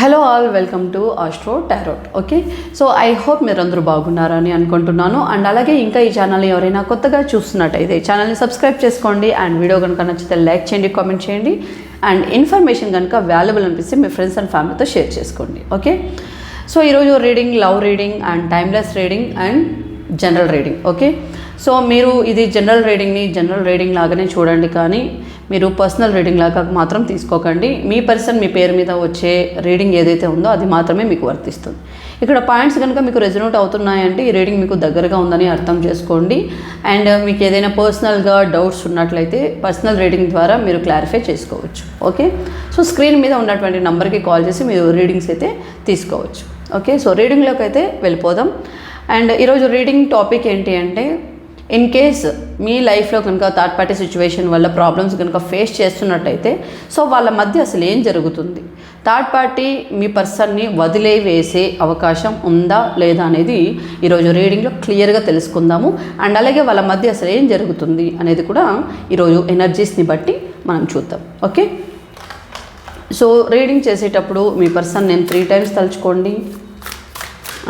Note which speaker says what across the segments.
Speaker 1: Hello all welcome to Astro Tarot okay so I hope మీరందరూ బాగున్నారని అనుకుంటున్నాను. And అలాగే ఇంకా ఈ ఛానల్ని ఎవరైనా కొత్తగా చూస్తున్నట్టయితే ఛానల్ని సబ్స్క్రైబ్ చేసుకోండి. అండ్ వీడియో కనుక నచ్చితే లైక్ చేయండి కామెంట్ చేయండి. అండ్ ఇన్ఫర్మేషన్ కనుక వాల్యుబుల్ అనిపిస్తే మీ ఫ్రెండ్స్ అండ్ ఫ్యామిలీతో షేర్ చేసుకోండి ఓకే సో ఈరోజు reading love reading and timeless reading and general reading okay so మీరు ఇది జనరల్ రీడింగ్ని జనరల్ రీడింగ్ లాగానే చూడండి కానీ మీరు పర్సనల్ రీడింగ్ లాగా మాత్రం తీసుకోకండి. మీ పర్సన్ మీ పేరు మీద వచ్చే రీడింగ్ ఏదైతే ఉందో అది మాత్రమే మీకు వర్తిస్తుంది. ఇక్కడ పాయింట్స్ కనుక మీకు రెజనోట్ అవుతున్నాయంటే ఈ రీడింగ్ మీకు దగ్గరగా ఉందని అర్థం చేసుకోండి. అండ్ uh, మీకు ఏదైనా పర్సనల్గా డౌట్స్ ఉన్నట్లయితే పర్సనల్ రీడింగ్ ద్వారా మీరు క్లారిఫై చేసుకోవచ్చు. ఓకే సో స్క్రీన్ మీద ఉన్నటువంటి నెంబర్కి కాల్ చేసి మీరు రీడింగ్స్ అయితే తీసుకోవచ్చు. ఓకే సో రీడింగ్లోకి అయితే వెళ్ళిపోదాం. అండ్ ఈరోజు రీడింగ్ టాపిక్ ఏంటి అంటే ఇన్ కేస్ మీ లైఫ్లో కనుక థర్డ్ పార్టీ సిచ్యువేషన్ వల్ల ప్రాబ్లమ్స్ కనుక ఫేస్ చేస్తున్నట్టయితే సో వాళ్ళ మధ్య అసలు ఏం జరుగుతుంది? థర్డ్ పార్టీ మీ పర్సన్ని వదిలేవేసే అవకాశం ఉందా లేదా అనేది ఈరోజు రీడింగ్లో క్లియర్గా తెలుసుకుందాము. అండ్ అలాగే వాళ్ళ మధ్య అసలు ఏం జరుగుతుంది అనేది కూడా ఈరోజు ఎనర్జీస్ని బట్టి మనం చూద్దాం. ఓకే సో రీడింగ్ చేసేటప్పుడు మీ పర్సన్ నేను త్రీ టైమ్స్ తలుచుకోండి.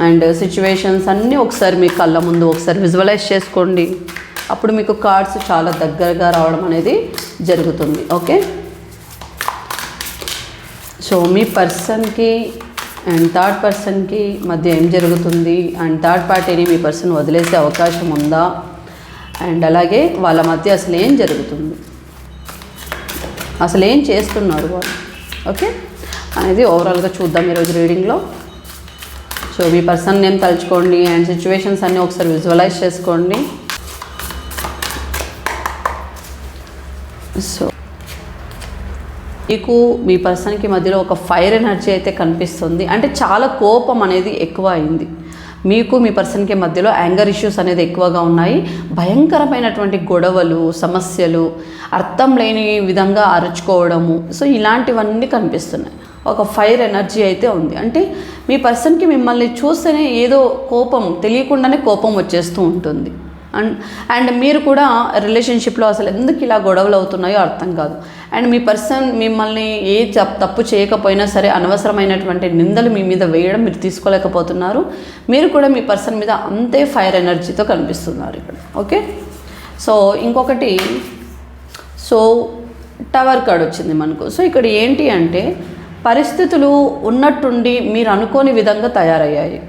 Speaker 1: అండ్ సిచ్యువేషన్స్ uh, అన్నీ ఒకసారి మీ కళ్ళ ముందు ఒకసారి విజువలైజ్ చేసుకోండి. అప్పుడు మీకు కార్డ్స్ చాలా దగ్గరగా రావడం అనేది జరుగుతుంది. ఓకే సో మీ పర్సన్కి అండ్ థర్డ్ పర్సన్కి మధ్య ఏం జరుగుతుంది? అండ్ థర్డ్ పార్టీని మీ పర్సన్ వదిలేసే అవకాశం ఉందా? అండ్ అలాగే వాళ్ళ మధ్య అసలు ఏం జరుగుతుంది? అసలు ఏం చేస్తున్నారు వాళ్ళు? ఓకే అనేది ఓవరాల్గా చూద్దాం ఈరోజు రీడింగ్లో సో మీ పర్సన్ నేమ్ తలుచుకోండి అండ్ సిచ్యువేషన్స్ అన్నీ ఒకసారి విజువలైజ్ చేసుకోండి. సో మీకు మీ పర్సన్కి మధ్యలో ఒక ఫైర్ ఎనర్జీ అయితే కనిపిస్తుంది. అంటే చాలా కోపం అనేది ఎక్కువ అయింది మీకు మీ పర్సన్కి మధ్యలో యాంగర్ ఇష్యూస్ అనేది ఎక్కువగా ఉన్నాయి. భయంకరమైనటువంటి గొడవలు సమస్యలు అర్థం లేని విధంగా అరుచుకోవడము. సో ఇలాంటివన్నీ కనిపిస్తున్నాయి. ఒక ఫైర్ ఎనర్జీ అయితే ఉంది. అంటే మీ పర్సన్కి మిమ్మల్ని చూస్తేనే ఏదో కోపం తెలియకుండానే కోపం వచ్చేస్తూ ఉంటుంది. అండ్ అండ్ మీరు కూడా రిలేషన్షిప్లో అసలు ఎందుకు ఇలా గొడవలు అవుతున్నాయో అర్థం కాదు. అండ్ మీ పర్సన్ మిమ్మల్ని ఏ తప్- తప్పు చేయకపోయినా సరే అనవసరమైనటువంటి నిందలు మీ మీద వేయడం మీరు తీసుకోలేకపోతున్నారు. మీరు కూడా మీ పర్సన్ మీద అంతే ఫైర్ ఎనర్జీతో కనిపిస్తున్నారు ఇక్కడ. ఓకే? సో ఇంకొకటి సో టవర్ కార్డ్ వచ్చింది మనకు. సో ఇక్కడ ఏంటి అంటే పరిస్థితులు ఉన్నట్టుండి మీరు అనుకోని విధంగా తయారయ్యాయి.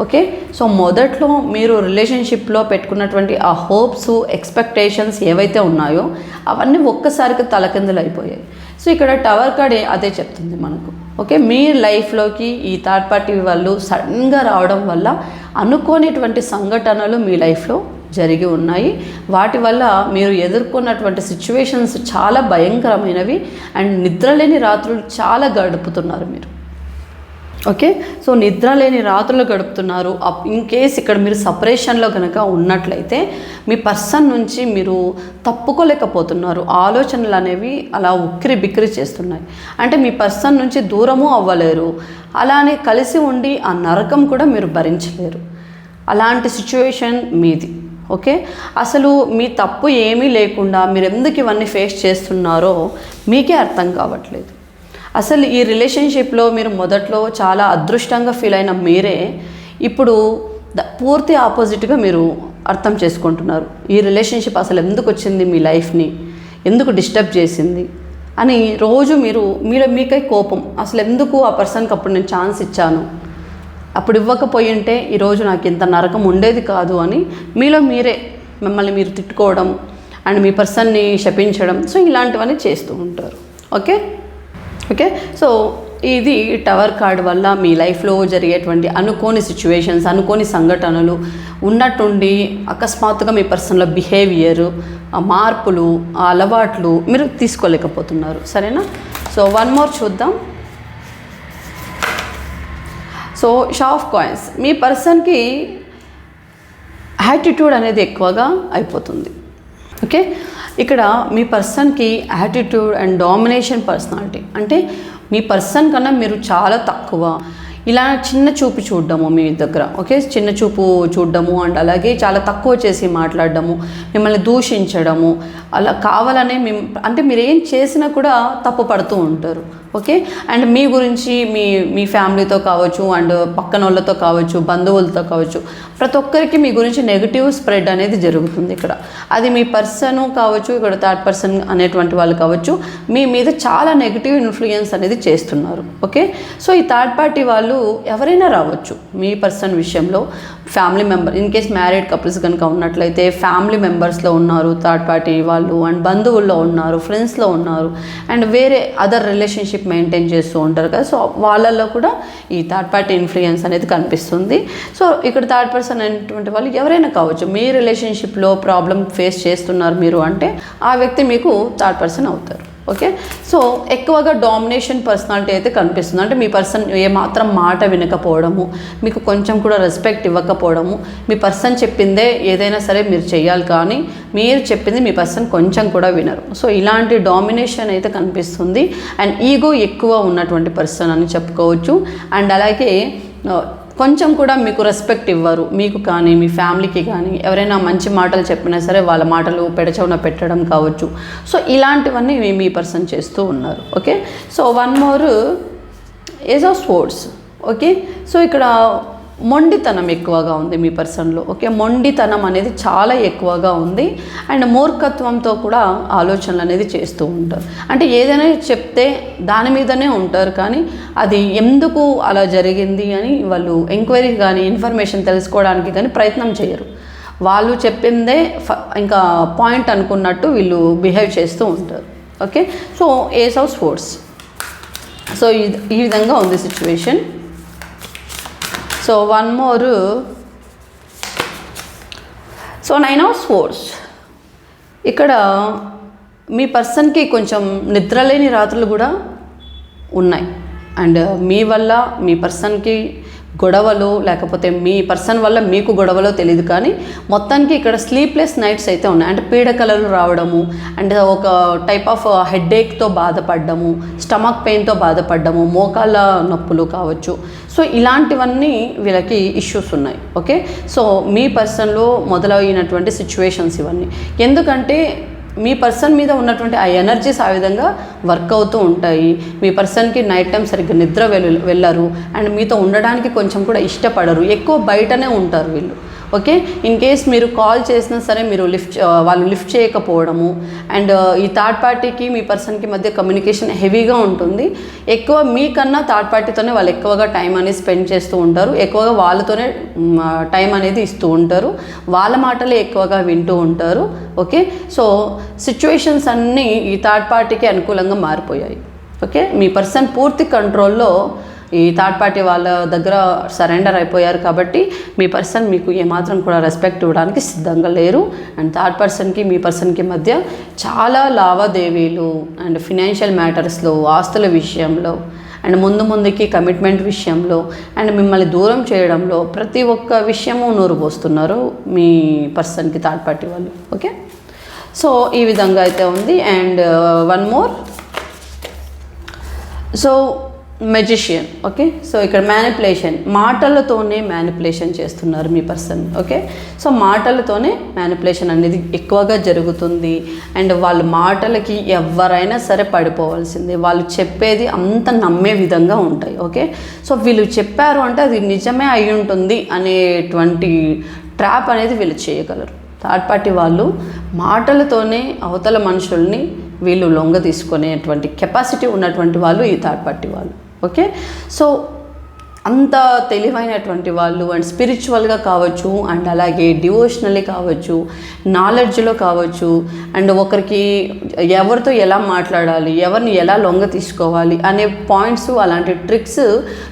Speaker 1: ఓకే? సో మొదట్లో మీరు రిలేషన్షిప్లో పెట్టుకున్నటువంటి ఆ హోప్స్ ఎక్స్పెక్టేషన్స్ ఏవైతే ఉన్నాయో అవన్నీ ఒక్కసారిగా తలకిందులు అయిపోయాయి సో ఇక్కడ టవర్ కార్డ్ అదే చెప్తుంది మనకు. ఓకే? మీ లైఫ్లోకి ఈ థర్డ్ పార్టీ వాళ్ళు సడన్గా రావడం వల్ల అనుకోనిటువంటి సంఘటనలు మీ లైఫ్లో జరిగి ఉన్నాయి. వాటి వల్ల మీరు ఎదుర్కొన్నటువంటి సిచ్యువేషన్స్ చాలా భయంకరమైనవి అండ్ నిద్రలేని రాత్రులు చాలా గడుపుతున్నారు మీరు. ఓకే సో నిద్ర లేని రాత్రులు గడుపుతున్నారు. అప్- ఇన్ కేస్ ఇక్కడ మీరు సపరేషన్లో కనుక ఉన్నట్లయితే మీ పర్సన్ నుంచి మీరు తప్పుకోలేకపోతున్నారు. ఆలోచనలు అనేవి అలా ఉక్కిరి బిక్కిరి చేస్తున్నాయి. అంటే మీ పర్సన్ నుంచి దూరము అవ్వలేరు. అలానే కలిసి ఉండి ఆ నరకం కూడా మీరు భరించలేరు. అలాంటి సిచ్యువేషన్ మీది. ఓకే? అసలు మీ తప్పు ఏమీ లేకుండా మీరు ఎందుకు ఇవన్నీ ఫేస్ చేస్తున్నారో మీకే అర్థం కావట్లేదు. అసలు ఈ రిలేషన్షిప్లో మీరు మొదట్లో చాలా అదృష్టంగా ఫీల్ అయిన మీరే ఇప్పుడు ద- పూర్తి ఆపోజిట్గా మీరు అర్థం చేసుకుంటున్నారు. ఈ రిలేషన్షిప్ అసలు ఎందుకు వచ్చింది మీ లైఫ్ని? ఎందుకు డిస్టర్బ్ చేసింది? అని రోజు మీరు మీరు మీకై కోపం. అసలు ఎందుకు ఆ పర్సన్కి అప్పుడు నేను ఛాన్స్ ఇచ్చాను? అప్పుడు ఇవ్వకపోయి ఉంటే ఈరోజు నాకు ఇంత నరకం ఉండేది కాదు అని మీలో మీరే మిమ్మల్ని మీరు తిట్టుకోవడం అండ్ మీ పర్సన్ని శపించడం. సో ఇలాంటివన్నీ చేస్తూ ఉంటారు. ఓకే? ఓకే? సో ఇది టవర్ కార్డ్ వల్ల మీ లైఫ్లో జరిగేటువంటి అనుకోని సిచ్యువేషన్స్ అనుకోని సంఘటనలు ఉన్నట్టుండి అకస్మాత్తుగా మీ పర్సన్లో బిహేవియర్ మార్పులు ఆ అలవాట్లు మీరు తీసుకోలేకపోతున్నారు. సరేనా? సో వన్ మోర్ చూద్దాం. సో షాఫ్ కాయిన్స్ మీ పర్సన్కి యాటిట్యూడ్ అనేది ఎక్కువగా అయిపోతుంది. ఓకే? ఇక్కడ మీ పర్సన్కి యాటిట్యూడ్ అండ్ డామినేషన్ పర్సనాలిటీ అంటే మీ పర్సన్ కన్నా మీరు చాలా తక్కువ. ఇలా చిన్న చూపు చూడడము మీ దగ్గర ఓకే? చిన్న చూపు చూడడము అండ్ అలాగే చాలా తక్కువ చేసి మాట్లాడడము మిమ్మల్ని దూషించడము అలా కావాలనే మేము అంటే మీరు ఏం చేసినా కూడా తప్పు పడుతూ ఉంటారు. ఓకే? అండ్ మీ గురించి మీ మీ ఫ్యామిలీతో కావచ్చు అండ్ పక్కన వాళ్ళతో కావచ్చు బంధువులతో కావచ్చు ప్రతి ఒక్కరికి మీ గురించి నెగిటివ్ స్ప్రెడ్ అనేది జరుగుతుంది ఇక్కడ. అది మీ పర్సన్ కావచ్చు ఇక్కడ థర్డ్ పర్సన్ అనేటువంటి వాళ్ళు కావచ్చు మీ మీద చాలా నెగిటివ్ ఇన్ఫ్లుయెన్స్ అనేది చేస్తున్నారు. ఓకే? సో ఈ థర్డ్ పార్టీ వాళ్ళు ఎవరైనా రావచ్చు మీ పర్సన్ విషయంలో. Family member in case married couples కనుక ఉన్నట్లయితే ఫ్యామిలీ మెంబర్స్లో ఉన్నారు థర్డ్ పార్టీ వాళ్ళు అండ్ బంధువుల్లో ఉన్నారు ఫ్రెండ్స్లో ఉన్నారు అండ్ వేరే అదర్ రిలేషన్షిప్ మెయింటైన్ చేస్తూ ఉంటారు కదా సో వాళ్ళల్లో కూడా ఈ థర్డ్ పార్టీ ఇన్ఫ్లుయెన్స్ అనేది కనిపిస్తుంది. సో ఇక్కడ థర్డ్ పర్సన్ అనేటువంటి వాళ్ళు ఎవరైనా కావచ్చు మీ రిలేషన్షిప్లో ప్రాబ్లం ఫేస్ చేస్తున్నారు మీరు అంటే ఆ వ్యక్తి మీకు థర్డ్ పర్సన్ అవుతారు. ఓకే? సో ఎక్కువగా డామినేషన్ పర్సనాలిటీ అయితే కనిపిస్తుంది. అంటే మీ పర్సన్ ఏమాత్రం మాట వినకపోవడము మీకు కొంచెం కూడా రెస్పెక్ట్ ఇవ్వకపోవడము మీ పర్సన్ చెప్పిందే ఏదైనా సరే మీరు చేయాలి కానీ మీరు చెప్పింది మీ పర్సన్ కొంచెం కూడా వినరు. సో ఇలాంటి డామినేషన్ అయితే కనిపిస్తుంది. అండ్ ఈగో ఎక్కువ ఉన్నటువంటి పర్సన్ అని చెప్పుకోవచ్చు. అండ్ అలాగే కొంచెం కూడా మీకు రెస్పెక్ట్ ఇవ్వరు. మీకు కానీ మీ ఫ్యామిలీకి కానీ ఎవరైనా మంచి మాటలు చెప్పినా సరే వాళ్ళ మాటలు పెడచవున పెట్టడం కావచ్చు. సో ఇలాంటివన్నీ మీ- మీ పర్సన్ చేస్తూ ఉన్నారు. Okay so one more ace of swords okay so ఇక్కడ మొండితనం ఎక్కువగా ఉంది మీ పర్సన్లో ఓకే? మొండితనం అనేది చాలా ఎక్కువగా ఉంది. అండ్ మూర్ఖత్వంతో కూడా ఆలోచనలు అనేది చేస్తూ ఉంటారు. అంటే ఏదైనా చెప్తే దాని మీదనే ఉంటారు కానీ అది ఎందుకు అలా జరిగింది అని వాళ్ళు ఎంక్వైరీ కానీ ఇన్ఫర్మేషన్ తెలుసుకోవడానికి కానీ ప్రయత్నం చేయరు. వాళ్ళు చెప్పిందే ఫ- ఇంకా పాయింట్ అనుకున్నట్టు వీళ్ళు బిహేవ్ చేస్తూ ఉంటారు. Okay? So ace of swords. So ఈ విధంగా ఉంది situation. So one more so nine of swords ఇక్కడ మీ పర్సన్కి కొంచెం నిద్రలేని రాత్రులు కూడా ఉన్నాయి. అండ్ మీ వల్ల మీ పర్సన్కి గొడవలు లేకపోతే మీ పర్సన్ వల్ల మీకు గొడవలో తెలియదు కానీ మొత్తానికి ఇక్కడ స్లీప్లెస్ నైట్స్ అయితే ఉన్నాయి. అంటే పీడకలలు రావడము అండ్ ఒక టైప్ ఆఫ్ హెడ్ఏక్తో బాధపడ్డము స్టమక్ పెయిన్తో బాధపడ్డము మోకాళ్ళ నొప్పులు కావచ్చు. సో ఇలాంటివన్నీ వీళ్ళకి ఇష్యూస్ ఉన్నాయి. ఓకే? సో మీ పర్సన్లో మొదలైనటువంటి సిచ్యువేషన్స్ ఇవన్నీ. ఎందుకంటే మీ పర్సన్ మీద ఉన్నటువంటి ఆ ఎనర్జీస్ ఆ విధంగా వర్క్ అవుతూ ఉంటాయి. మీ పర్సన్కి నైట్ టైం సరిగ్గా నిద్ర వెల్ వెళ్ళరు. అండ్ మీతో ఉండడానికి కొంచెం కూడా ఇష్టపడరు. ఎక్కువ బయటనే ఉంటారు వీళ్ళు. ఓకే? ఇన్ కేస్ మీరు కాల్ చేసినా సరే మీరు లిఫ్ట్ వాళ్ళు లిఫ్ట్ చేయకపోవడము. అండ్ ఈ థర్డ్ పార్టీకి మీ పర్సన్కి మధ్య కమ్యూనికేషన్ హెవీగా ఉంటుంది. ఎక్కువ మీకన్నా థర్డ్ పార్టీతోనే వాళ్ళు ఎక్కువగా టైం అనేది స్పెండ్ చేస్తూ ఉంటారు. ఎక్కువగా వాళ్ళతోనే టైం అనేది ఇస్తూ ఉంటారు. వాళ్ళ మాటలే ఎక్కువగా వింటూ ఉంటారు. ఓకే? సో సిచ్యువేషన్స్ అన్నీ ఈ థర్డ్ పార్టీకి అనుకూలంగా మారిపోయాయి. ఓకే? మీ పర్సన్ పూర్తి కంట్రోల్లో ఈ థర్డ్ పార్టీ వాళ్ళ దగ్గర సరెండర్ అయిపోయారు కాబట్టి మీ పర్సన్ మీకు ఏమాత్రం కూడా రెస్పెక్ట్ ఇవ్వడానికి సిద్ధంగా లేరు. అండ్ థర్డ్ పర్సన్కి మీ పర్సన్కి మధ్య చాలా లావాదేవీలు అండ్ ఫినాన్షియల్ మ్యాటర్స్లో ఆస్తుల విషయంలో అండ్ ముందు ముందుకి కమిట్మెంట్ విషయంలో అండ్ మిమ్మల్ని దూరం చేయడంలో ప్రతి ఒక్క విషయము నూరు పోస్తున్నారు మీ పర్సన్కి థర్డ్ పార్టీ వాళ్ళు. ఓకే సో ఈ విధంగా అయితే ఉంది. And one more so magician okay so ఇక్కడ మ్యానిపులేషన్ మాటలతోనే మ్యానిపులేషన్ చేస్తున్నారు మీ పర్సన్ ఓకే సో మాటలతోనే మ్యానిపులేషన్ అనేది ఎక్కువగా జరుగుతుంది. అండ్ వాళ్ళ మాటలకి ఎవరైనా సరే పడిపోవాల్సిందే. వాళ్ళు చెప్పేది అంత నమ్మే విధంగా ఉంటాయి ఓకే సో వీళ్ళు చెప్పారు అంటే అది నిజమే అయి ఉంటుంది అనేటువంటి ట్రాప్ అనేది వీళ్ళు చేయగలరు. థర్డ్ పార్టీ వాళ్ళు మాటలతోనే అవతల మనుషుల్ని వీళ్ళు లొంగ తీసుకునేటువంటి కెపాసిటీ ఉన్నటువంటి వాళ్ళు ఈ థర్డ్ పార్టీ వాళ్ళు. ఓకే? సో అంత తెలివైనటువంటి వాళ్ళు అండ్ స్పిరిచువల్గా కావచ్చు అండ్ అలాగే డివోషనల్లీ కావచ్చు నాలెడ్జ్లో కావచ్చు అండ్ ఒకరికి ఎవరితో ఎలా మాట్లాడాలి ఎవరిని ఎలా లొంగ తీసుకోవాలి అనే పాయింట్స్ అలాంటి ట్రిక్స్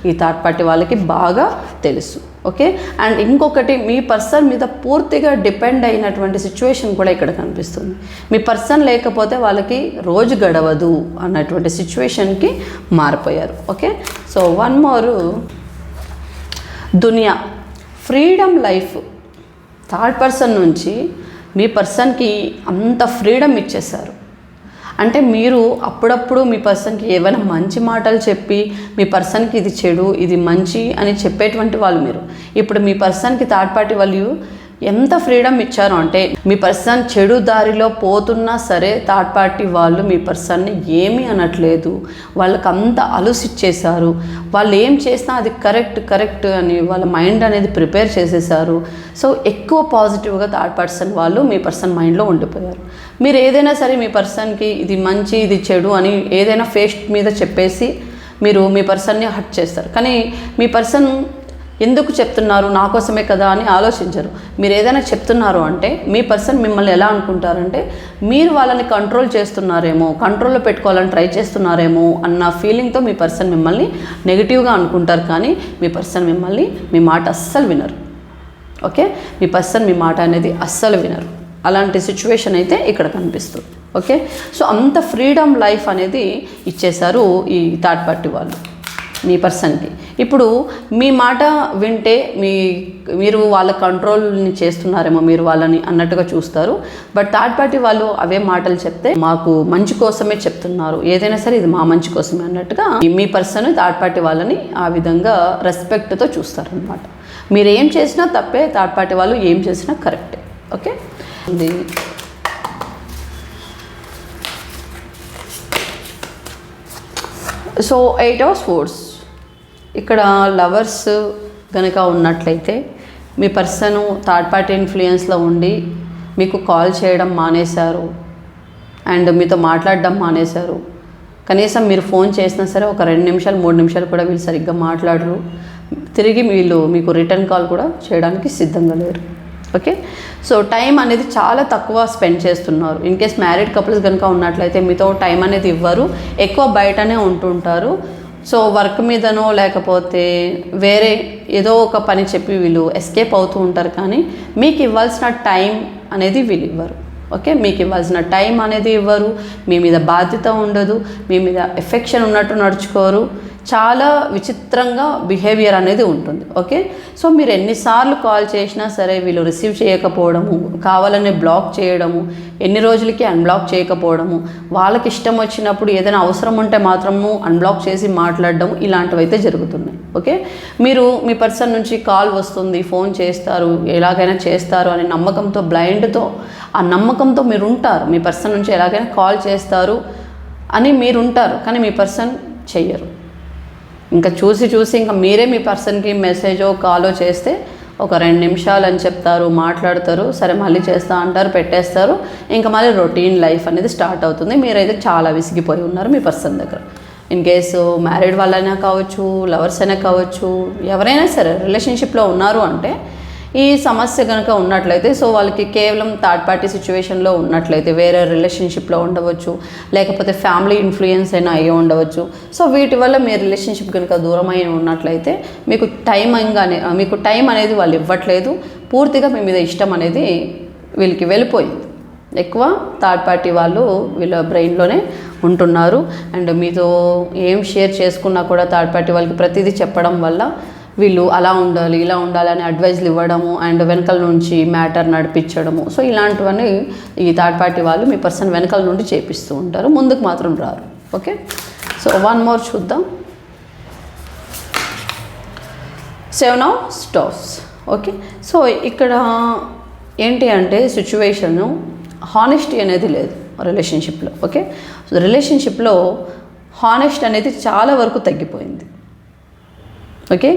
Speaker 1: ఈ థర్డ్ పార్టీ వాళ్ళకి బాగా తెలుసు. ఓకే? అండ్ ఇంకొకటి మీ పర్సన్ మీద పూర్తిగా డిపెండ్ అయినటువంటి సిచ్యువేషన్ కూడా ఇక్కడ కనిపిస్తుంది. మీ పర్సన్ లేకపోతే వాళ్ళకి రోజు గడవదు అన్నటువంటి సిచ్యువేషన్కి మారిపోయారు. ఓకే? So one more. దునియా. Freedom life. థర్డ్ పర్సన్ నుంచి మీ పర్సన్కి అంత ఫ్రీడమ్ ఇచ్చేశారు. అంటే మీరు అప్పుడప్పుడు మీ పర్సన్కి ఏమైనా మంచి మాటలు చెప్పి మీ పర్సన్కి ఇది చెడు ఇది మంచి అని చెప్పేటువంటి వాళ్ళు మీరు. ఇప్పుడు మీ పర్సన్కి థర్డ్ పార్టీ వాళ్ళు ఎంత ఫ్రీడమ్ ఇచ్చారు అంటే మీ పర్సన్ చెడు దారిలో పోతున్నా సరే థర్డ్ పార్టీ వాళ్ళు మీ పర్సన్ని ఏమీ అనట్లేదు. వాళ్ళకి అంత అలుసిచ్చేశారు వాళ్ళు ఏం చేసినా అది కరెక్ట్ కరెక్ట్ అని వాళ్ళ మైండ్ అనేది ప్రిపేర్ చేసేసారు సో ఎక్కువ పాజిటివ్గా థర్డ్ పర్సన్ వాళ్ళు మీ పర్సన్ మైండ్లో ఉండిపోయారు. మీరు ఏదైనా సరే మీ పర్సన్కి ఇది మంచి ఇది చెడు అని ఏదైనా ఫేస్ మీద చెప్పేసి మీరు మీ పర్సన్ని హట్ చేస్తారు. కానీ మీ పర్సన్ ఎందుకు చెప్తున్నారు నా కోసమే కదా అని ఆలోచించరు. మీరు ఏదైనా చెప్తున్నారు అంటే మీ పర్సన్ మిమ్మల్ని ఎలా అనుకుంటారంటే మీరు వాళ్ళని కంట్రోల్ చేస్తున్నారేమో కంట్రోల్లో పెట్టుకోవాలని ట్రై చేస్తున్నారేమో అన్న ఫీలింగ్తో మీ పర్సన్ మిమ్మల్ని నెగిటివ్గా అనుకుంటారు కానీ మీ పర్సన్ మిమ్మల్ని మీ మాట అస్సలు వినరు. ఓకే? మీ పర్సన్ మీ మాట అనేది అస్సలు వినరు. అలాంటి సిచ్యువేషన్ అయితే ఇక్కడ కనిపిస్తుంది. ఓకే సో అంత ఫ్రీడమ్ లైఫ్ అనేది ఇచ్చేశారు ఈ థర్డ్ పార్టీ వాళ్ళు. మీ పర్సన్కి ఇప్పుడు మీ మాట వింటే మీ మీరు వాళ్ళ కంట్రోల్ని చేస్తున్నారేమో మీరు వాళ్ళని అన్నట్టుగా చూస్తారు. బట్ థర్డ్ పార్టీ వాళ్ళు అవే మాటలు చెప్తే మాకు మంచి కోసమే చెప్తున్నారు. ఏదైనా సరే ఇది మా మంచి కోసమే అన్నట్టుగా మీ పర్సన్ థర్డ్ పార్టీ వాళ్ళని ఆ విధంగా రెస్పెక్ట్తో చూస్తారనమాట మీరు ఏం చేసినా తప్పే థర్డ్ పార్టీ వాళ్ళు ఏం చేసినా కరెక్టే ఓకే ఉంది. సో ఎయిట్ ఆఫ్ ఫోర్స్ ఇక్కడ లవర్స్ కనుక ఉన్నట్లయితే మీ పర్సన్ థర్డ్ పార్టీ ఇన్ఫ్లుయెన్స్లో ఉండి మీకు కాల్ చేయడం మానేశారు. అండ్ మీతో మాట్లాడడం మానేశారు. కనీసం మీరు ఫోన్ చేసినా సరే ఒక రెండు నిమిషాలు మూడు నిమిషాలు కూడా వీళ్ళు సరిగ్గా మాట్లాడరు. తిరిగి వీళ్ళు మీకు రిటర్న్ కాల్ కూడా చేయడానికి సిద్ధంగా లేరు. ఓకే? సో టైం అనేది చాలా తక్కువ స్పెండ్ చేస్తున్నారు. ఇన్ కేస్ మ్యారీడ్ కపుల్స్ కనుక ఉన్నట్లయితే మీతో టైం అనేది ఇవ్వరు. ఎక్కువ బయటనే ఉంటుంటారు. సో వర్క్ మీదనో లేకపోతే వేరే ఏదో ఒక పని చెప్పి వీళ్ళు ఎస్కేప్ అవుతూ ఉంటారు కానీ మీకు ఇవ్వాల్సిన టైం అనేది వీళ్ళు ఇవ్వరు. ఓకే? మీకు ఇవ్వాల్సిన టైం అనేది ఇవ్వరు. మీ మీద బాధ్యత ఉండదు. మీ మీద ఎఫెక్షన్ ఉన్నట్టు నడుచుకోరు. చాలా విచిత్రంగా బిహేవియర్ అనేది ఉంటుంది ఓకే? సో మీరు ఎన్నిసార్లు కాల్ చేసినా సరే వీళ్ళు రిసీవ్ చేయకపోవడము కావాలని బ్లాక్ చేయడము ఎన్ని రోజులకి అన్బ్లాక్ చేయకపోవడము వాళ్ళకి ఇష్టం వచ్చినప్పుడు ఏదైనా అవసరం ఉంటే మాత్రము అన్బ్లాక్ చేసి మాట్లాడడం ఇలాంటివి అయితే జరుగుతున్నాయి ఓకే? మీరు మీ పర్సన్ నుంచి కాల్ వస్తుంది ఫోన్ చేస్తారు ఎలాగైనా చేస్తారు అనే నమ్మకంతో బ్లైండ్తో ఆ నమ్మకంతో మీరు ఉంటారు. మీ పర్సన్ నుంచి ఎలాగైనా కాల్ చేస్తారు అని మీరు ఉంటారు కానీ మీ పర్సన్ చెయ్యరు. ఇంకా చూసి చూసి ఇంకా మీరే మీ పర్సన్కి మెసేజో కాలో చేస్తే ఒక రెండు నిమిషాలు అని చెప్తారు మాట్లాడతారు సరే మళ్ళీ చేస్తా అంటారు పెట్టేస్తారు. ఇంకా మళ్ళీ రొటీన్ లైఫ్ అనేది స్టార్ట్ అవుతుంది. మీరైతే చాలా విసిగిపోయి ఉన్నారు మీ పర్సన్ దగ్గర. ఇన్ కేసు మ్యారీడ్ వాళ్ళైనా కావచ్చు లవర్స్ అయినా కావచ్చు ఎవరైనా సరే రిలేషన్షిప్లో ఉన్నారు అంటే ఈ సమస్య కనుక ఉన్నట్లయితే సో వాళ్ళకి కేవలం థర్డ్ పార్టీ సిచ్యువేషన్లో ఉన్నట్లయితే వేరే రిలేషన్షిప్లో ఉండవచ్చు లేకపోతే ఫ్యామిలీ ఇన్ఫ్లుయెన్స్ అయినా అయ్యి ఉండవచ్చు. సో వీటి వల్ల మీ రిలేషన్షిప్ కనుక దూరం అయి ఉన్నట్లయితే మీకు టైం అనే మీకు టైం అనేది వాళ్ళు ఇవ్వట్లేదు. పూర్తిగా మీ మీద ఇష్టం అనేది వీళ్ళకి వెళ్ళిపోయింది. ఎక్కువ థర్డ్ పార్టీ వాళ్ళు వీళ్ళ బ్రెయిన్లోనే ఉంటున్నారు. అండ్ మీతో ఏం షేర్ చేసుకున్నా కూడా థర్డ్ పార్టీ వాళ్ళకి ప్రతిదీ చెప్పడం వల్ల వీళ్ళు అలా ఉండాలి ఇలా ఉండాలి అని అడ్వైజ్లు ఇవ్వడము అండ్ వెనకల నుంచి మ్యాటర్ నడిపించడము. సో ఇలాంటివన్నీ ఈ థర్డ్ పార్టీ వాళ్ళు మీ పర్సన్ వెనకల నుండి చేపిస్తూ ఉంటారు. ముందుకు మాత్రం రారు. ఓకే సో వన్ మోర్ చూద్దాం. Seven of swords okay so ఇక్కడ ఏంటి అంటే సిచ్యువేషను హానెస్టీ అనేది లేదు రిలేషన్షిప్లో ఓకే రిలేషన్షిప్లో హానెస్ట్ అనేది చాలా వరకు తగ్గిపోయింది. ఓకే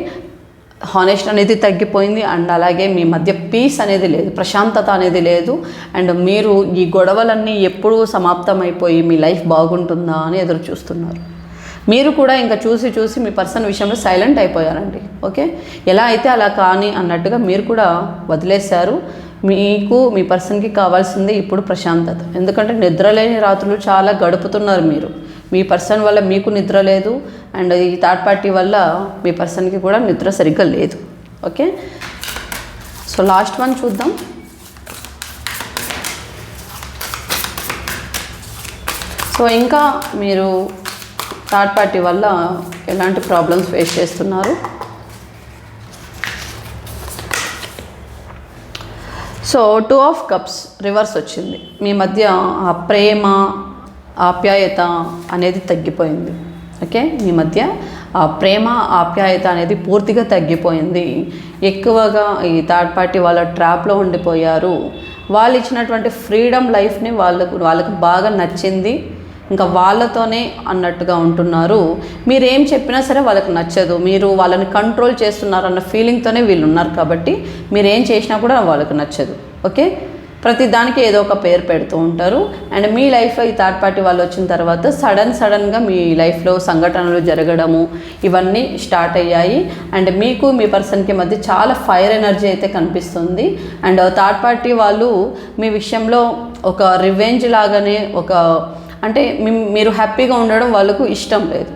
Speaker 1: హానెస్ట్ అనేది తగ్గిపోయింది అండ్ అలాగే మీ మధ్య పీస్ అనేది లేదు ప్రశాంతత అనేది లేదు. అండ్ మీరు ఈ గొడవలన్నీ ఎప్పుడు సమాప్తమైపోయి మీ లైఫ్ బాగుంటుందా అని ఎదురు చూస్తున్నారు మీరు కూడా ఇంకా చూసి చూసి మీ పర్సన్ విషయంలో సైలెంట్ అయిపోయారండి. ఓకే? ఎలా అయితే అలా కానీ అన్నట్టుగా మీరు కూడా వదిలేశారు. మీకు మీ పర్సన్కి కావాల్సింది ఇప్పుడు ప్రశాంతత. ఎందుకంటే నిద్రలేని రాత్రులు చాలా గడుపుతున్నారు మీరు. మీ పర్సన్ వల్ల మీకు నిద్ర లేదు అండ్ ఈ థర్డ్ పార్టీ వల్ల మీ పర్సన్కి కూడా నిద్ర సరిగ్గా లేదు. ఓకే సో లాస్ట్ వన్ చూద్దాం. సో ఇంకా మీరు థర్డ్ పార్టీ వల్ల ఎలాంటి ప్రాబ్లమ్స్ ఫేస్ చేస్తున్నారు? So two of cups reverse వచ్చింది. మీ మధ్య ఆ ప్రేమ ఆప్యాయత అనేది తగ్గిపోయింది. ఓకే? మీ మధ్య ఆ ప్రేమ ఆప్యాయత అనేది పూర్తిగా తగ్గిపోయింది. ఎక్కువగా ఈ థర్డ్ పార్టీ వాళ్ళ ట్రాప్లో ఉండిపోయారు. వాళ్ళు ఇచ్చినటువంటి ఫ్రీడమ్ లైఫ్ని వాళ్ళకు వాళ్ళకు బాగా నచ్చింది. ఇంకా వాళ్ళతోనే అన్నట్టుగా ఉంటున్నారు. మీరు ఏం చెప్పినా సరే వాళ్ళకి నచ్చదు. మీరు వాళ్ళని కంట్రోల్ చేస్తున్నారన్న ఫీలింగ్తోనే వీళ్ళు ఉన్నారు కాబట్టి మీరు ఏం చేసినా కూడా వాళ్ళకి నచ్చదు. ఓకే? ప్రతి దానికి ఏదో ఒక పేరు పెడుతూ ఉంటారు. అండ్ మీ లైఫ్లో ఈ థర్డ్ పార్టీ వాళ్ళు వచ్చిన తర్వాత సడన్ సడన్గా మీ లైఫ్లో సంఘటనలు జరగడము ఇవన్నీ స్టార్ట్ అయ్యాయి. అండ్ మీకు మీ పర్సన్కి మధ్య చాలా ఫైర్ ఎనర్జీ అయితే కనిపిస్తుంది. అండ్ థర్డ్ పార్టీ వాళ్ళు మీ విషయంలో ఒక రివెంజ్ లాగానే ఒక అంటే మీరు హ్యాపీగా ఉండడం వాళ్ళకు ఇష్టం లేదు.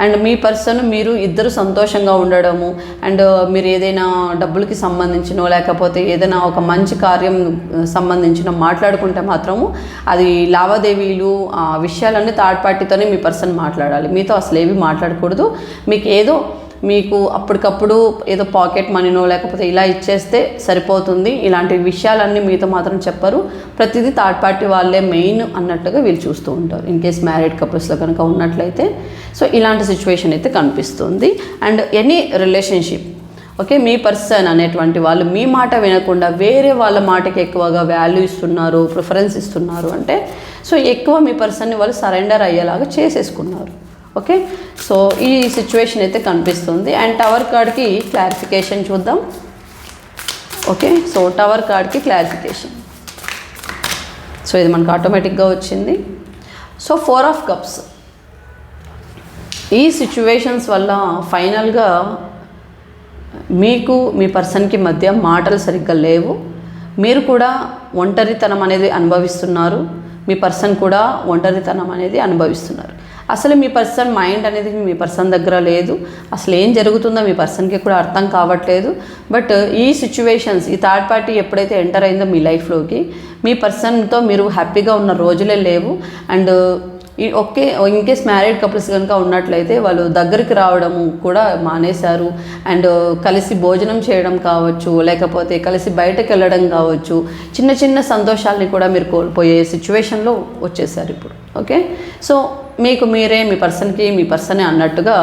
Speaker 1: అండ్ మీ పర్సన్ మీరు ఇద్దరు సంతోషంగా ఉండడము అండ్ మీరు ఏదైనా డబ్బులకి సంబంధించినో లేకపోతే ఏదైనా ఒక మంచి కార్యం సంబంధించిన మాట్లాడుకుంటే మాత్రము అది లావాదేవీలు ఆ విషయాలన్నీ థర్డ్ పార్టీతోనే మీ పర్సన్ మాట్లాడాలి. మీతో అసలు ఏవి మాట్లాడకూడదు. మీకు ఏదో మీకు అప్పటికప్పుడు ఏదో పాకెట్ మనీనో లేకపోతే ఇలా ఇచ్చేస్తే సరిపోతుంది. ఇలాంటి విషయాలన్నీ మీతో మాత్రం చెప్పరు. ప్రతిదీ థర్డ్ పార్టీ వాళ్ళే మెయిన్ అన్నట్టుగా వీళ్ళు చూస్తూ ఉంటారు. ఇన్ కేస్ మ్యారీడ్ కపుల్స్లో కనుక ఉన్నట్లయితే. సో ఇలాంటి సిచ్యువేషన్ అయితే కనిపిస్తుంది. అండ్ ఎనీ రిలేషన్షిప్ ఓకే మీ పర్సన్ అనేటువంటి వాళ్ళు మీ మాట వినకుండా వేరే వాళ్ళ మాటకి ఎక్కువగా వాల్యూ ఇస్తున్నారు ప్రిఫరెన్స్ ఇస్తున్నారు అంటే సో ఎక్కువ మీ పర్సన్ని వాళ్ళు సరెండర్ అయ్యేలాగా చేసేసుకున్నారు. ఓకే సో ఈ సిచ్యువేషన్ అయితే కనిపిస్తుంది. అండ్ టవర్ కార్డ్కి క్లారిఫికేషన్ చూద్దాం. ఓకే సో టవర్ కార్డ్కి క్లారిఫికేషన్ సో ఇది మనకు ఆటోమేటిక్గా వచ్చింది. సో ఫోర్ ఆఫ్ కప్స్ ఈ సిచ్యువేషన్స్ వల్ల ఫైనల్గా మీకు మీ పర్సన్కి మధ్య మాటలు సరిగ్గా లేవు. మీరు కూడా ఒంటరితనం అనేది అనుభవిస్తున్నారు. మీ పర్సన్ కూడా ఒంటరితనం అనేది అనుభవిస్తున్నారు. అసలు మీ పర్సన్ మైండ్ అనేది మీ పర్సన్ దగ్గర లేదు. అసలు ఏం జరుగుతుందో మీ పర్సన్కి కూడా అర్థం కావట్లేదు. బట్ ఈ సిచ్యువేషన్స్ ఈ థర్డ్ పార్టీ ఎప్పుడైతే ఎంటర్ అయిందో మీ లైఫ్లోకి మీ పర్సన్తో మీరు హ్యాపీగా ఉన్న రోజులే లేవు. అండ్ ఈ ఒకే ఇన్కేస్ మ్యారీడ్ కపుల్స్ కనుక ఉన్నట్లయితే వాళ్ళు దగ్గరికి రావడం కూడా మానేశారు. అండ్ కలిసి భోజనం చేయడం కావచ్చు లేకపోతే కలిసి బయటకు వెళ్ళడం కావచ్చు చిన్న చిన్న సంతోషాలని కూడా మీరు కోల్పోయే సిచ్యువేషన్లో వచ్చేసారు ఇప్పుడు. ఓకే? సో మీకు మీరే మీ పర్సన్కి మీ పర్సనే అన్నట్టుగా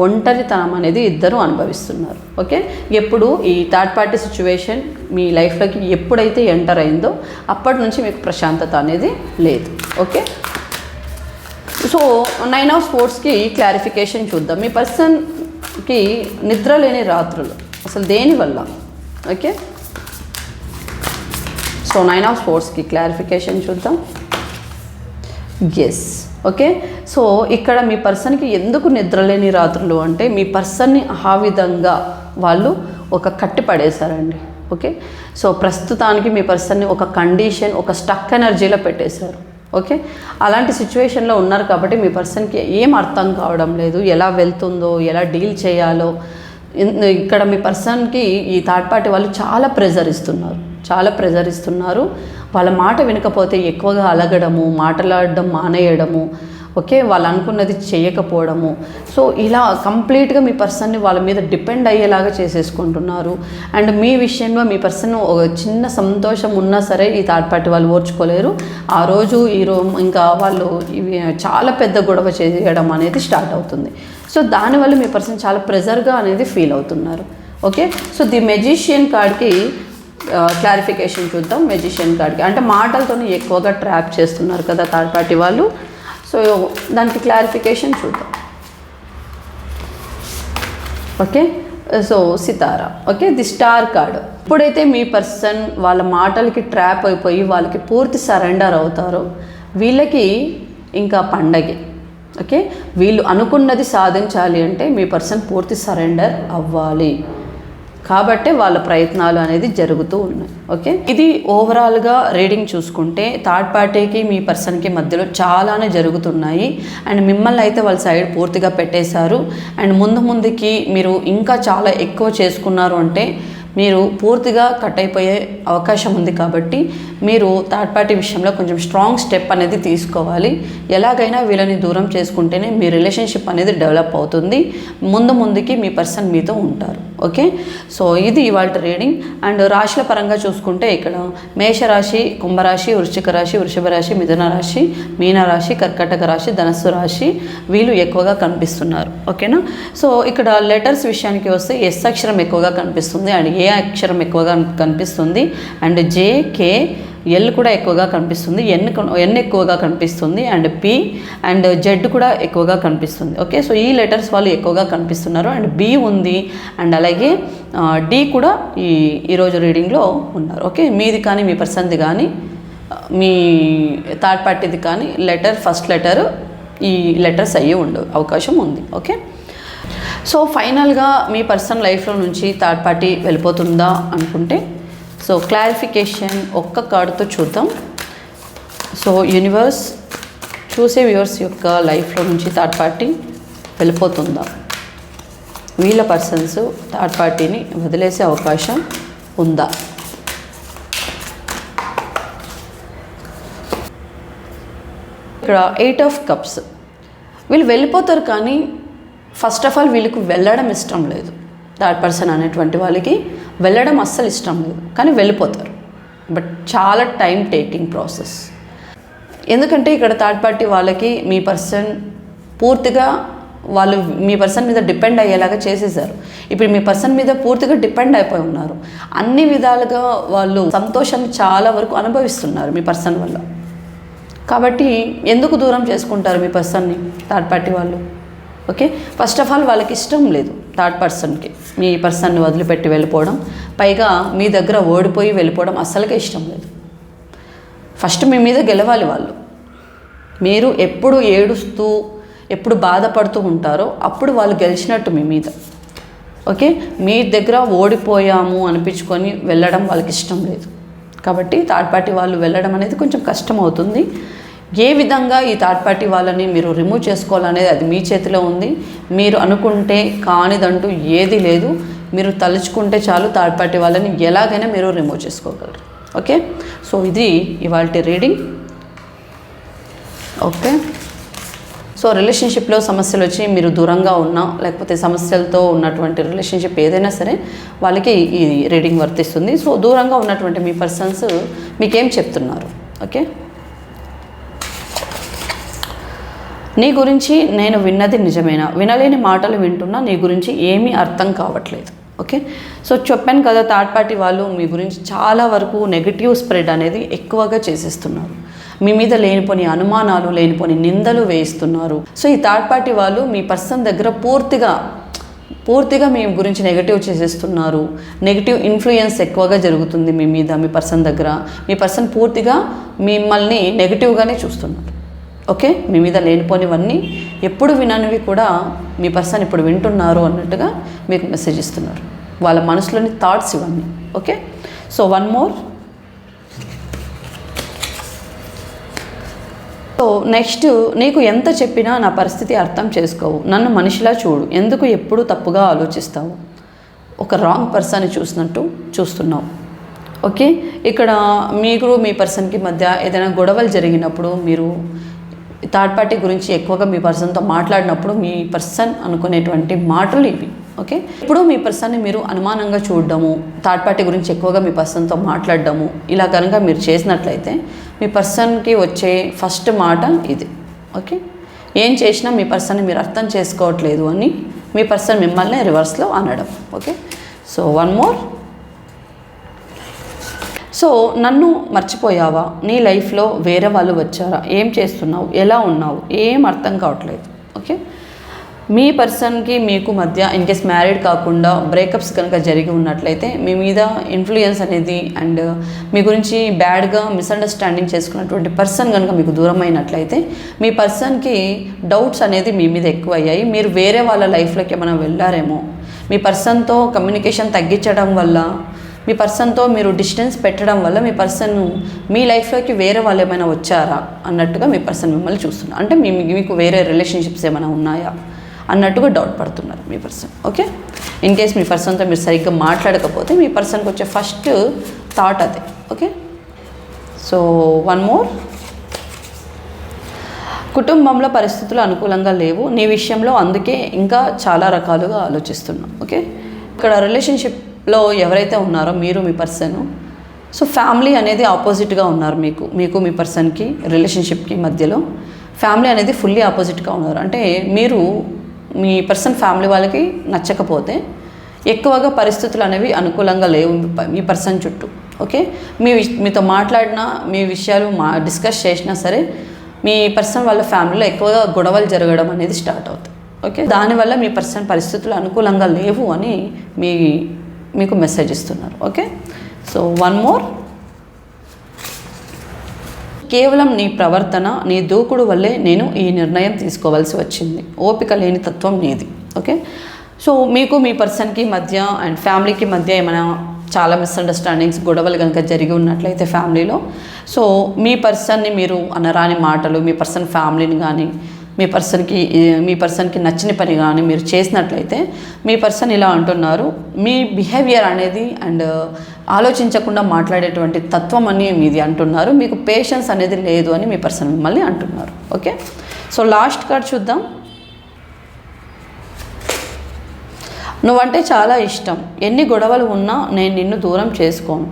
Speaker 1: ఒంటరితనం అనేది ఇద్దరు అనుభవిస్తున్నారు. ఓకే? ఎప్పుడు ఈ థర్డ్ పార్టీ సిచ్యువేషన్ మీ లైఫ్లోకి ఎప్పుడైతే ఎంటర్ అయిందో అప్పటి నుంచి మీకు ప్రశాంతత అనేది లేదు. ఓకే? సో నైన్ ఆఫ్ స్పోర్ట్స్కి క్లారిఫికేషన్ చూద్దాం. మీ పర్సన్కి నిద్ర లేని రాత్రులు అసలు దేనివల్ల ఓకే? సో నైన్ ఆఫ్ స్పోర్ట్స్కి క్లారిఫికేషన్ చూద్దాం. ఎస్ ఓకే సో ఇక్కడ మీ పర్సన్కి ఎందుకు నిద్రలేని రాత్రులు అంటే మీ పర్సన్ని ఆ విధంగా వాళ్ళు ఒక కట్టి పడేశారండి. ఓకే సో ప్రస్తుతానికి మీ పర్సన్ని ఒక కండిషన్ ఒక స్టక్ ఎనర్జీలో పెట్టేశారు. ఓకే అలాంటి సిచ్యువేషన్లో ఉన్నారు కాబట్టి మీ పర్సన్కి ఏం అర్థం కావడం లేదు. ఎలా వెళ్తుందో ఎలా డీల్ చేయాలో. ఇక్కడ మీ పర్సన్కి ఈ థర్డ్ పార్టీ వాళ్ళు చాలా ప్రెజర్ ఇస్తున్నారు. చాలా ప్రెజర్ ఇస్తున్నారు. వాళ్ళ మాట వినకపోతే ఎక్కువగా అలగడము మాట్లాడడం మానేయడము ఓకే? వాళ్ళు అనుకున్నది చేయకపోవడము. సో ఇలా కంప్లీట్గా మీ పర్సన్ని వాళ్ళ మీద డిపెండ్ అయ్యేలాగా చేసేసుకుంటున్నారు. అండ్ మీ విషయంలో మీ పర్సన్ ఒక చిన్న సంతోషం ఉన్నా సరే ఈ థర్డ్ పార్టీ వాళ్ళు ఓర్చుకోలేరు. ఆ రోజు ఈ ఇంకా వాళ్ళు ఇవి చాలా పెద్ద గొడవ చేయడం అనేది స్టార్ట్ అవుతుంది. సో దానివల్ల మీ పర్సన్ చాలా ప్రెజర్గా అనేది ఫీల్ అవుతున్నారు. ఓకే? సో ది మెజిషియన్ కార్డ్కి క్లారిఫికేషన్ చూద్దాం మెజిషియన్ కార్డ్కి అంటే మాటలతోనే ఎక్కువగా ట్రాప్ చేస్తున్నారు కదా థర్డ్ పార్టీ వాళ్ళు. సో దానికి క్లారిఫికేషన్ చూద్దాం. ఓకే సో సితారా. ఓకే ది స్టార్ కార్డ్ ఇప్పుడైతే మీ పర్సన్ వాళ్ళ మాటలకి ట్రాప్ అయిపోయి వాళ్ళకి పూర్తి సరెండర్ అవుతారో. వీళ్ళకి ఇంకా పండగే. ఓకే వీళ్ళు అనుకున్నది సాధించాలి అంటే మీ పర్సన్ పూర్తి సరెండర్ అవ్వాలి. కాబట్టే వాళ్ళ ప్రయత్నాలు అనేది జరుగుతూ ఉన్నాయి. ఓకే? ఇది ఓవరాల్గా రీడింగ్ చూసుకుంటే థర్డ్ పార్టీకి మీ పర్సన్కి మధ్యలో చాలానే జరుగుతున్నాయి. అండ్ మిమ్మల్ని అయితే వాళ్ళ సైడ్ పూర్తిగా పెట్టేశారు. అండ్ ముందు ముందుకి మీరు ఇంకా చాలా ఎక్కువ చేసుకున్నారు అంటే మీరు పూర్తిగా కట్ అయిపోయే అవకాశం ఉంది కాబట్టి మీరు థర్డ్ పార్టీ విషయంలో కొంచెం స్ట్రాంగ్ స్టెప్ అనేది తీసుకోవాలి. ఎలాగైనా వీళ్ళని దూరం చేసుకుంటేనే మీ రిలేషన్షిప్ అనేది డెవలప్ అవుతుంది. ముందు ముందుకి మీ పర్సన్ మీతో ఉంటారు. ఓకే సో ఇది ఇవాళ రీడింగ్ అండ్ రాశుల పరంగా చూసుకుంటే ఇక్కడ మేషరాశి కుంభరాశి వృశ్చిక రాశి వృషభ రాశి మిథున రాశి మీనరాశి కర్కటక రాశి ధనస్సు రాశి వీళ్ళు ఎక్కువగా కనిపిస్తున్నారు. ఓకేనా సో ఇక్కడ లెటర్స్ విషయానికి వస్తే ఎస్ అక్షరం ఎక్కువగా కనిపిస్తుంది. అండ్ ఏ అక్షరం ఎక్కువగా కనిపిస్తుంది. అండ్ జే కే ఎల్ కూడా ఎక్కువగా కనిపిస్తుంది ఎన్ ఎన్ ఎక్కువగా కనిపిస్తుంది అండ్ పి అండ్ జెడ్ కూడా ఎక్కువగా కనిపిస్తుంది. ఓకే సో ఈ లెటర్స్ వాళ్ళు ఎక్కువగా కనిపిస్తున్నారు అండ్ బి ఉంది అండ్ అలాగే డి కూడా ఈ ఈరోజు రీడింగ్లో ఉన్నారు. ఓకే మీది కానీ మీ పర్సన్ది కానీ మీ థర్డ్ పార్టీది కానీ లెటర్ ఫస్ట్ లెటర్ ఈ లెటర్స్ అయ్యి ఉండే అవకాశం ఉంది. ఓకే సో ఫైనల్గా మీ పర్సన్ లైఫ్లో నుంచి థర్డ్ పార్టీ వెళ్ళిపోతుందా అనుకుంటే సో క్లారిఫికేషన్ ఒక్క కార్డుతో చూద్దాం. సో యూనివర్స్ చూసే వ్యూవర్స్ యొక్క లైఫ్లో నుంచి థర్డ్ పార్టీ వెళ్ళిపోతుందా? వీళ్ళ పర్సన్స్ థర్డ్ పార్టీని వదిలేసే అవకాశం ఉందా? ఇక్కడ ఎయిట్ ఆఫ్ కప్స్ వీళ్ళు వెళ్ళిపోతారు కానీ ఫస్ట్ ఆఫ్ ఆల్ వీళ్ళకి వెళ్ళడం ఇష్టం లేదు. థర్డ్ పర్సన్ అనేటువంటి వాళ్ళకి వెళ్ళడం అస్సలు ఇష్టం లేదు. కానీ వెళ్ళిపోతారు. బట్ చాలా టైం టేకింగ్ ప్రాసెస్. ఎందుకంటే ఇక్కడ థర్డ్ పార్టీ వాళ్ళకి మీ పర్సన్ పూర్తిగా వాళ్ళు మీ పర్సన్ మీద డిపెండ్ అయ్యేలాగా చేసేసారు. ఇప్పుడు మీ పర్సన్ మీద పూర్తిగా డిపెండ్ అయిపోయి ఉన్నారు. అన్ని విధాలుగా వాళ్ళు సంతోషాన్ని చాలా వరకు అనుభవిస్తున్నారు మీ పర్సన్ వల్ల. కాబట్టి ఎందుకు దూరం చేసుకుంటారు మీ పర్సన్ని థర్డ్ పార్టీ వాళ్ళు? ఓకే? ఫస్ట్ ఆఫ్ ఆల్ వాళ్ళకి ఇష్టం లేదు. థర్డ్ పర్సన్కి మీ పర్సన్ని వదిలిపెట్టి వెళ్ళిపోవడం. పైగా మీ దగ్గర ఓడిపోయి వెళ్ళిపోవడం అస్సలకే ఇష్టం లేదు. ఫస్ట్ మీ మీద గెలవాలి వాళ్ళు. మీరు ఎప్పుడు ఏడుస్తూ ఎప్పుడు బాధపడుతూ ఉంటారో అప్పుడు వాళ్ళు గెలిచినట్టు మీ మీద. ఓకే? మీ దగ్గర ఓడిపోయాము అనిపించుకొని వెళ్ళడం వాళ్ళకి ఇష్టం లేదు. కాబట్టి థర్డ్ పార్టీ వాళ్ళు వెళ్ళడం అనేది కొంచెం కష్టం అవుతుంది ఏ విధంగా ఈ థర్డ్ పార్టీ వాళ్ళని మీరు రిమూవ్ చేసుకోవాలనేది అది మీ చేతిలో ఉంది. మీరు అనుకుంటే కానిదంటూ ఏది లేదు. మీరు తలుచుకుంటే చాలు థర్డ్ పార్టీ వాళ్ళని ఎలాగైనా మీరు రిమూవ్ చేసుకోగలరు. ఓకే? సో ఇది ఇవాళ రీడింగ్. ఓకే? సో రిలేషన్షిప్లో సమస్యలు వచ్చి మీరు దూరంగా ఉన్నా లేకపోతే సమస్యలతో ఉన్నటువంటి రిలేషన్షిప్ ఏదైనా సరే వాళ్ళకి ఈ రీడింగ్ వర్తిస్తుంది. సో దూరంగా ఉన్నటువంటి మీ పర్సన్స్ మీకేం చెప్తున్నారు? ఓకే? నీ గురించి నేను విన్నది నిజమేనా? వినలేని మాటలు వింటున్నా నీ గురించి ఏమీ అర్థం కావట్లేదు. ఓకే? సో చెప్పాను కదా థర్డ్ పార్టీ వాళ్ళు మీ గురించి చాలా వరకు నెగిటివ్ స్ప్రెడ్ అనేది ఎక్కువగా చేసేస్తున్నారు. మీ మీద లేనిపోని అనుమానాలు లేనిపోని నిందలు వేయిస్తున్నారు. సో ఈ థర్డ్ పార్టీ వాళ్ళు మీ పర్సన్ దగ్గర పూర్తిగా పూర్తిగా మీ గురించి నెగిటివ్ చేసేస్తున్నారు. నెగిటివ్ ఇన్ఫ్లుయెన్స్ ఎక్కువగా జరుగుతుంది మీ మీద మీ పర్సన్ దగ్గర. మీ పర్సన్ పూర్తిగా మిమ్మల్ని నెగిటివ్గానే చూస్తున్నారు. ఓకే? మీ మీద లేనిపోనివన్నీ ఎప్పుడు విననివి కూడా మీ పర్సన్ ఇప్పుడు వింటున్నారు అన్నట్టుగా మీకు మెసేజ్ ఇస్తున్నారు. వాళ్ళ మనసులోని థాట్స్ ఇవన్నీ. Okay? So one more so next నీకు ఎంత చెప్పినా నా పరిస్థితి అర్థం చేసుకోవు. నన్ను మనిషిలా చూడు. ఎందుకు ఎప్పుడు తప్పుగా ఆలోచిస్తావు? ఒక రాంగ్ పర్సన్ని చూసినట్టు చూస్తున్నావు. ఓకే? ఇక్కడ మీకు మీ పర్సన్కి మధ్య ఏదైనా గొడవలు జరిగినప్పుడు మీరు థర్డ్ పార్టీ గురించి ఎక్కువగా మీ పర్సన్తో మాట్లాడినప్పుడు మీ పర్సన్ అనుకునేటువంటి మాటలు ఇవి ఓకే ఇప్పుడు మీ పర్సన్ని మీరు అనుమానంగా చూడడము థర్డ్ పార్టీ గురించి ఎక్కువగా మీ పర్సన్తో మాట్లాడడము ఇలా కనుక మీరు చేసినట్లయితే మీ పర్సన్కి వచ్చే ఫస్ట్ మాట ఇది ఓకే ఏం చేసినా మీ పర్సన్ని మీరు అర్థం చేసుకోవట్లేదు అని మీ పర్సన్ మిమ్మల్ని రివర్స్లో అనడం okay so one more so నన్ను మర్చిపోయావా? నీ లైఫ్లో వేరే వాళ్ళు వచ్చారా? ఏం చేస్తున్నావు? ఎలా ఉన్నావు? ఏం అర్థం కావట్లేదు. ఓకే? మీ పర్సన్కి మీకు మధ్య ఇన్ కేస్ మ్యారీడ్ కాకుండా బ్రేకప్స్ కనుక జరిగి ఉన్నట్లయితే మీ మీద ఇన్ఫ్లుయెన్స్ అనేది అండ్ మీ గురించి బ్యాడ్గా మిస్అండర్స్టాండింగ్ చేసుకున్నటువంటి పర్సన్ కనుక మీకు దూరం అయినట్లయితే మీ పర్సన్కి డౌట్స్ అనేది మీ మీద ఎక్కువ అయ్యాయి మీరు వేరే వాళ్ళ లైఫ్లోకి ఏమైనా వెళ్ళారేమో? మీ పర్సన్తో కమ్యూనికేషన్ తగ్గించడం వల్ల మీ పర్సన్తో మీరు డిస్టెన్స్ పెట్టడం వల్ల మీ పర్సన్ మీ లైఫ్లోకి వేరే వాళ్ళు ఏమైనా వచ్చారా? అన్నట్టుగా మీ పర్సన్ మిమ్మల్ని చూస్తున్నారు. అంటే మీ మీకు వేరే రిలేషన్షిప్స్ ఏమైనా ఉన్నాయా? అన్నట్టుగా డౌట్ పడుతున్నారు మీ పర్సన్. ఓకే? ఇన్ కేస్ మీ పర్సన్తో మీరు సరిగ్గా మాట్లాడకపోతే మీ పర్సన్కి వచ్చే ఫస్ట్ థాట్ అదే. ఓకే? So one more. కుటుంబంలో పరిస్థితులు అనుకూలంగా లేవు. నీ విషయంలో అందుకే ఇంకా చాలా రకాలుగా ఆలోచిస్తున్నాం. ఓకే? ఇక్కడ రిలేషన్షిప్ లో ఎవరైతే ఉన్నారో మీరు మీ పర్సన్ సో ఫ్యామిలీ అనేది ఆపోజిట్గా ఉన్నారు మీకు మీకు మీ పర్సన్కి రిలేషన్షిప్కి మధ్యలో. ఫ్యామిలీ అనేది ఫుల్లీ ఆపోజిట్గా ఉన్నారు. అంటే మీరు మీ పర్సన్ ఫ్యామిలీ వాళ్ళకి నచ్చకపోతే ఎక్కువగా పరిస్థితులు అనేవి అనుకూలంగా లేవు మీ పర్సన్ చుట్టూ. ఓకే మీ మీతో మాట్లాడినా మీ విషయాలు మా డిస్కస్ చేసినా సరే మీ పర్సన్ వాళ్ళ ఫ్యామిలీలో ఎక్కువగా గొడవలు జరగడం అనేది స్టార్ట్ అవుతుంది ఓకే దానివల్ల మీ పర్సన్ పరిస్థితులు అనుకూలంగా లేవు అని మీ మీకు మెసేజ్ ఇస్తున్నారు ఓకే సో వన్ మోర్ కేవలం నీ ప్రవర్తన నీ దూకుడు వల్లే నేను ఈ నిర్ణయం తీసుకోవాల్సి వచ్చింది. ఓపిక లేని తత్వం నీది ఓకే సో మీకు మీ పర్సన్కి మధ్య అండ్ ఫ్యామిలీకి మధ్య ఏమైనా చాలా మిస్అండర్స్టాండింగ్స్ గొడవలు కనుక జరిగి ఉన్నట్లయితే ఫ్యామిలీలో సో మీ పర్సన్ని మీరు అనరాని మాటలు మీ పర్సన్ ఫ్యామిలీని కానీ మీ పర్సన్కి మీ పర్సన్కి నచ్చిన పని కానీ మీరు చేసినట్లయితే మీ పర్సన్ ఇలా అంటున్నారు. మీ బిహేవియర్ అనేది అండ్ ఆలోచించకుండా మాట్లాడేటువంటి తత్వం అని మీది అంటున్నారు. మీకు పేషెన్స్ అనేది లేదు అని మీ పర్సన్ మిమ్మల్ని అంటున్నారు. ఓకే? సో లాస్ట్ కార్డ్ చూద్దాం. నువ్వంటే చాలా ఇష్టం. ఎన్ని గొడవలు ఉన్నా నేను నిన్ను దూరం చేసుకోను.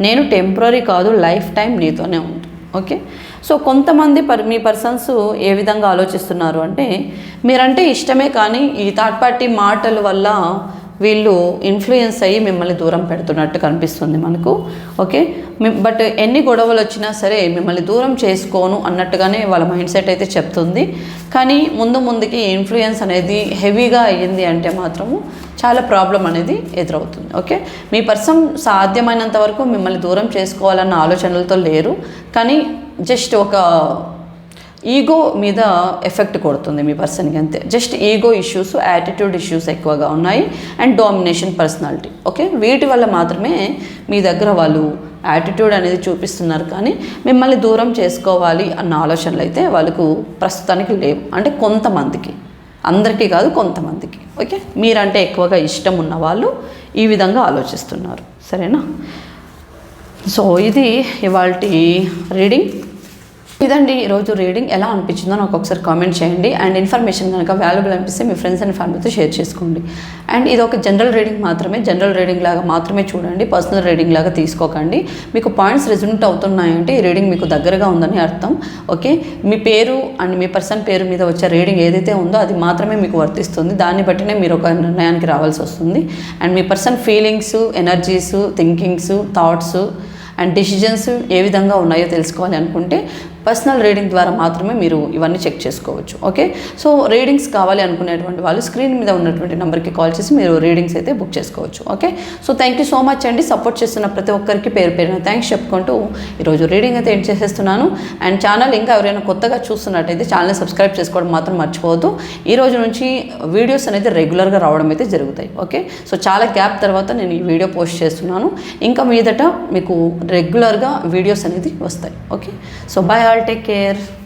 Speaker 1: నేను టెంపరీ కాదు లైఫ్ టైం నీతోనే ఉంది ఓకే? సో కొంతమంది పర్ మీ పర్సన్స్ ఏ విధంగా ఆలోచిస్తున్నారు అంటే మీరంటే ఇష్టమే కానీ ఈ థర్డ్ పార్టీ మాటల వల్ల వీళ్ళు ఇన్ఫ్లుయెన్స్ అయ్యి మిమ్మల్ని దూరం పెడుతున్నట్టు కనిపిస్తుంది మనకు ఓకే? బట్ ఎన్ని గొడవలు వచ్చినా సరే మిమ్మల్ని దూరం చేసుకోను అన్నట్టుగానే వాళ్ళ మైండ్ సెట్ అయితే చెప్తుంది. కానీ ముందు ముందుకి ఇన్ఫ్లుయెన్స్ అనేది హెవీగా అయ్యింది అంటే మాత్రము చాలా ప్రాబ్లం అనేది ఎదురవుతుంది ఓకే? మీ పర్సన్ సాధ్యమైనంత వరకు మిమ్మల్ని దూరం చేసుకోవాలన్న ఆలోచనలతో లేరు. కానీ జస్ట్ ఒక ఈగో మీద ఎఫెక్ట్ కొడుతుంది మీ పర్సన్కి అంతే. Just ego issues attitude issues ఎక్కువగా ఉన్నాయి అండ్ డామినేషన్ పర్సనాలిటీ. ఓకే? వీటి వల్ల మాత్రమే మీ దగ్గర వాళ్ళు యాటిట్యూడ్ అనేది చూపిస్తున్నారు కానీ మిమ్మల్ని దూరం చేసుకోవాలి అన్న ఆలోచనలు అయితే వాళ్ళకు ప్రస్తుతానికి లేవు. అంటే కొంతమందికి. అందరికీ కాదు కొంతమందికి. ఓకే? మీరంటే ఎక్కువగా ఇష్టం ఉన్న వాళ్ళు ఈ విధంగా ఆలోచిస్తున్నారు. సరేనా? సో ఇది ఇవాళ రీడింగ్. ఇదండి ఈరోజు రీడింగ్. ఎలా అనిపించిందో నాకు ఒకసారి కామెంట్ చేయండి. అండ్ ఇన్ఫర్మేషన్ కనుక వాల్యుబుల్ అనిపిస్తే మీ ఫ్రెండ్స్ అండ్ ఫ్యామిలీతో షేర్ చేసుకోండి. అండ్ ఇది ఒక జనరల్ రీడింగ్ మాత్రమే. జనరల్ రీడింగ్ లాగా మాత్రమే చూడండి. పర్సనల్ రీడింగ్ లాగా తీసుకోకండి. మీకు పాయింట్స్ రెజ్యూమ్ట్ అవుతున్నాయంటే ఈ రీడింగ్ మీకు దగ్గరగా ఉందని అర్థం. ఓకే? మీ పేరు అండ్ మీ పర్సన్ పేరు మీద వచ్చే రీడింగ్ ఏదైతే ఉందో అది మాత్రమే మీకు వర్తిస్తుంది. దాన్ని బట్టినే మీరు ఒక నిర్ణయానికి రావాల్సి వస్తుంది. And me person feelings energies thinkings thoughts and decisions ఏ విధంగా ఉన్నాయో తెలుసుకోవాలి అనుకుంటే పర్సనల్ రీడింగ్ ద్వారా మాత్రమే మీరు ఇవన్నీ చెక్ చేసుకోవచ్చు ఓకే? సో రీడింగ్స్ కావాలి అనుకునేటువంటి వాళ్ళు స్క్రీన్ మీద ఉన్నటువంటి నెంబర్కి కాల్ చేసి మీరు రీడింగ్స్ అయితే బుక్ చేసుకోవచ్చు okay? So thank you so much అండి. సపోర్ట్ చేస్తున్న ప్రతి ఒక్కరికి పేరు పేరున థ్యాంక్స్ చెప్పుకుంటూ ఈరోజు రీడింగ్ అయితే ఎండ్ చేసేస్తున్నాను. అండ్ ఛానల్ ఇంకా ఎవరైనా కొత్తగా చూస్తున్నట్టయితే ఛానల్ని సబ్స్క్రైబ్ చేసుకోవడం మాత్రం మర్చిపోవద్దు. ఈ రోజు నుంచి వీడియోస్ అనేది రెగ్యులర్గా రావడం అయితే జరుగుతాయి ఓకే? సో చాలా గ్యాప్ తర్వాత నేను ఈ వీడియో పోస్ట్ చేస్తున్నాను. ఇంకా మీదట మీకు రెగ్యులర్గా వీడియోస్ అనేది వస్తాయి okay? So bye I'll take care.